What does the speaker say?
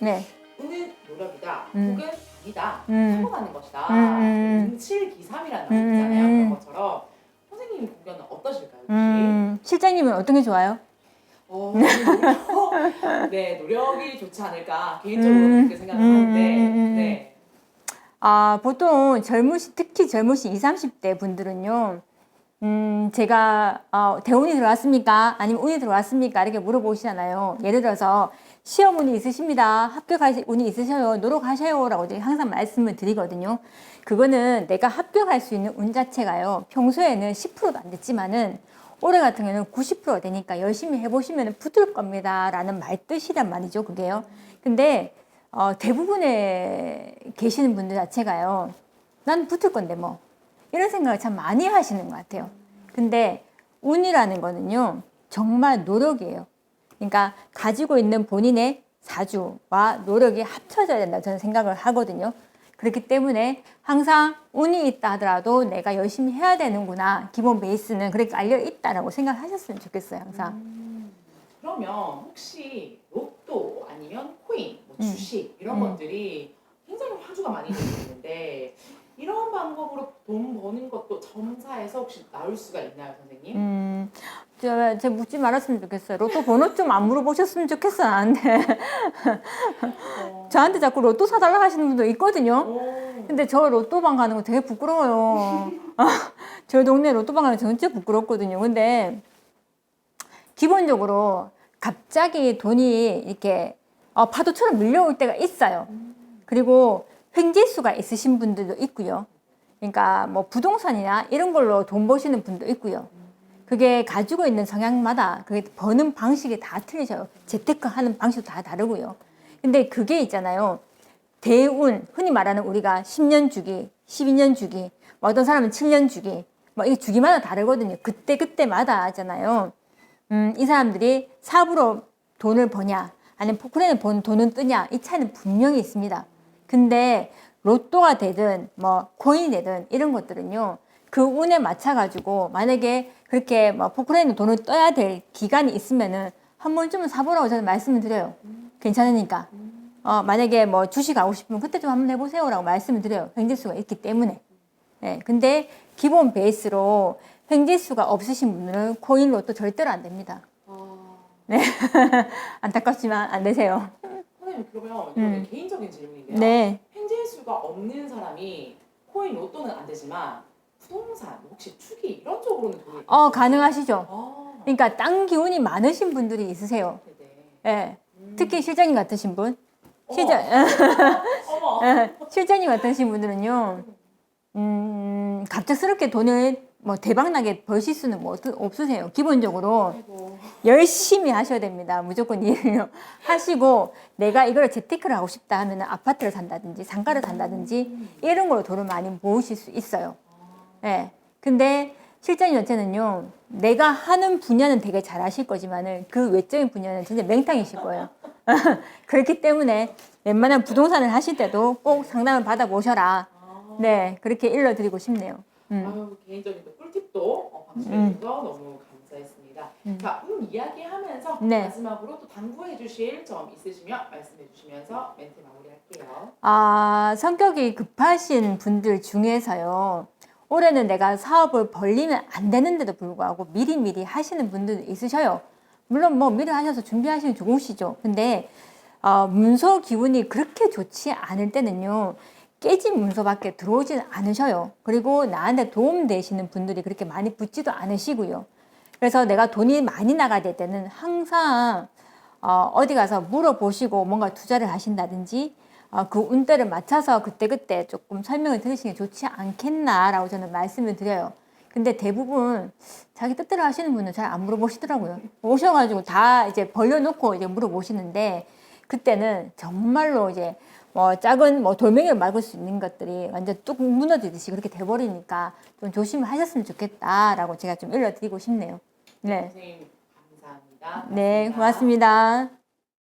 네. 운은 노력이다. 음. 혹은 이다. 음. 참고하는 것이다. 음, 음. 음, 말 있잖아요. 음. 그런 것처럼 선생님 공견은 어떠실까요? 혹시? 음, 실장님은 어떤 게 좋아요? 어, 노력, 네, 노력이 좋지 않을까 개인적으로 음, 그렇게 생각을 음, 하는데, 음, 음. 네. 아, 보통 젊으신, 특히 젊으신 20, 30대 분들은요, 음, 제가, 어, 대운이 들어왔습니까? 아니면 운이 들어왔습니까? 이렇게 물어보시잖아요. 예를 들어서, 시험 운이 있으십니다. 합격할 운이 있으셔요. 노력하셔요. 라고 항상 말씀을 드리거든요. 그거는 내가 합격할 수 있는 운 자체가요. 평소에는 10%도 안 됐지만은, 올해 같은 경우는 90%가 되니까 열심히 해보시면 붙을 겁니다. 라는 말 뜻이란 말이죠. 그게요. 근데, 어, 대부분의 계시는 분들 자체가요. 난 붙을 건데 뭐. 이런 생각을 참 많이 하시는 것 같아요. 근데 운이라는 거는요. 정말 노력이에요. 그러니까 가지고 있는 본인의 사주와 노력이 합쳐져야 된다 저는 생각을 하거든요. 그렇기 때문에 항상 운이 있다 하더라도 내가 열심히 해야 되는구나. 기본 베이스는 그렇게 알려 있다라고 생각하셨으면 좋겠어요. 항상. 음, 그러면 혹시 로또 아니면 코인, 뭐 음. 주식 이런 음. 것들이 굉장히 화두가 많이 되고 있는데 이런 방법으로 돈 버는 것도 점사에서 혹시 나올 수가 있나요, 선생님? 음, 저, 저 묻지 말았으면 좋겠어요. 로또 번호 좀 안 물어보셨으면 좋겠어, 나한테. 어. 저한테 자꾸 로또 사달라고 하시는 분도 있거든요. 오. 근데 저 로또방 가는 거 되게 부끄러워요. 저 동네 로또방 가는 거 진짜 부끄럽거든요. 근데 기본적으로 갑자기 돈이 이렇게 어, 파도처럼 밀려올 때가 있어요. 그리고 횡재수가 있으신 분들도 있고요. 그러니까 뭐 부동산이나 이런 걸로 돈 버시는 분도 있고요. 그게 가지고 있는 성향마다 그게 버는 방식이 다 틀리셔요. 재테크 하는 방식도 다 다르고요. 근데 그게 있잖아요. 대운, 흔히 말하는 우리가 10년 주기, 12년 주기, 뭐 어떤 사람은 7년 주기, 뭐 이게 주기마다 다르거든요. 그때 그때마다 하잖아요. 음, 이 사람들이 사업으로 돈을 버냐, 아니면 포크레인을 번 돈은 뜨냐, 이 차이는 분명히 있습니다. 근데 로또가 되든 뭐 코인이 되든 이런 것들은요. 그 운에 맞춰 가지고 만약에 그렇게 뭐 포크레인을 돈을 떠야 될 기간이 있으면은 한 번쯤은 사보라고 저는 말씀을 드려요. 괜찮으니까. 어, 만약에 뭐 주식 하고 싶으면 그때 좀 한번 해보세요라고 말씀을 드려요. 횡재수가 있기 때문에. 네, 근데 기본 베이스로 횡재수가 없으신 분들은 코인 로또 절대로 안 됩니다. 아, 안타깝지만 안 되세요. 선생님 그러면 음. 개인적인 질문인데요. 네. 횡재수가 없는 사람이 코인 로또는 안 되지만 부동산 혹시 투기 이런 쪽으로는 돈이 어, 가능하시죠. 아, 그러니까 땅 기운이 많으신 분들이 있으세요. 네 네. 예. 음. 특히 실장님 같으신 분. 실장, 어머. 예, 실장님 같으신 분들은요, 음, 갑작스럽게 돈을 뭐 대박나게 버실 수는 뭐 없- 없으세요. 기본적으로 아이고. 열심히 하셔야 됩니다. 무조건 일을요. 하시고 내가 이걸 재테크를 하고 싶다 하면 아파트를 산다든지 상가를 산다든지 이런 걸로 돈을 많이 모으실 수 있어요. 예. 근데 실장님 자체는요, 내가 하는 분야는 되게 잘 하실 거지만은 그 외적인 분야는 진짜 맹탕이실 거예요. 그렇기 때문에 웬만한 부동산을 하실 때도 꼭 상담을 받아보셔라. 아. 네, 그렇게 일러드리고 싶네요. 음. 아유, 개인적인 또 꿀팁도 어, 방출해주셔서 너무 감사했습니다. 음. 자, 운 이야기하면서 네. 마지막으로 또 당부해 주실 점 있으시면 말씀해 주시면서 멘트 마무리할게요. 아, 성격이 급하신 분들 중에서요. 올해는 내가 사업을 벌리면 안 되는데도 불구하고 미리미리 하시는 분들도 있으셔요. 물론 뭐 미리 하셔서 준비하시면 좋으시죠. 근데 어, 문서 기운이 그렇게 좋지 않을 때는요. 깨진 문서밖에 들어오지는 않으셔요. 그리고 나한테 도움 되시는 분들이 그렇게 많이 붙지도 않으시고요. 그래서 내가 돈이 많이 나가야 될 때는 항상 어, 어디 가서 물어보시고 뭔가 투자를 하신다든지 어, 그 운대를 맞춰서 그때그때 조금 설명을 들으시는 게 좋지 않겠나라고 저는 말씀을 드려요. 근데 대부분 자기 뜻대로 하시는 분은 잘 안 물어보시더라고요. 오셔가지고 다 이제 벌려놓고 이제 물어보시는데 그때는 정말로 이제 뭐 작은 뭐 돌멩이를 막을 수 있는 것들이 완전 뚝 무너지듯이 그렇게 돼버리니까 좀 조심하셨으면 좋겠다라고 제가 좀 일러드리고 싶네요. 네. 선생님 감사합니다. 네, 고맙습니다.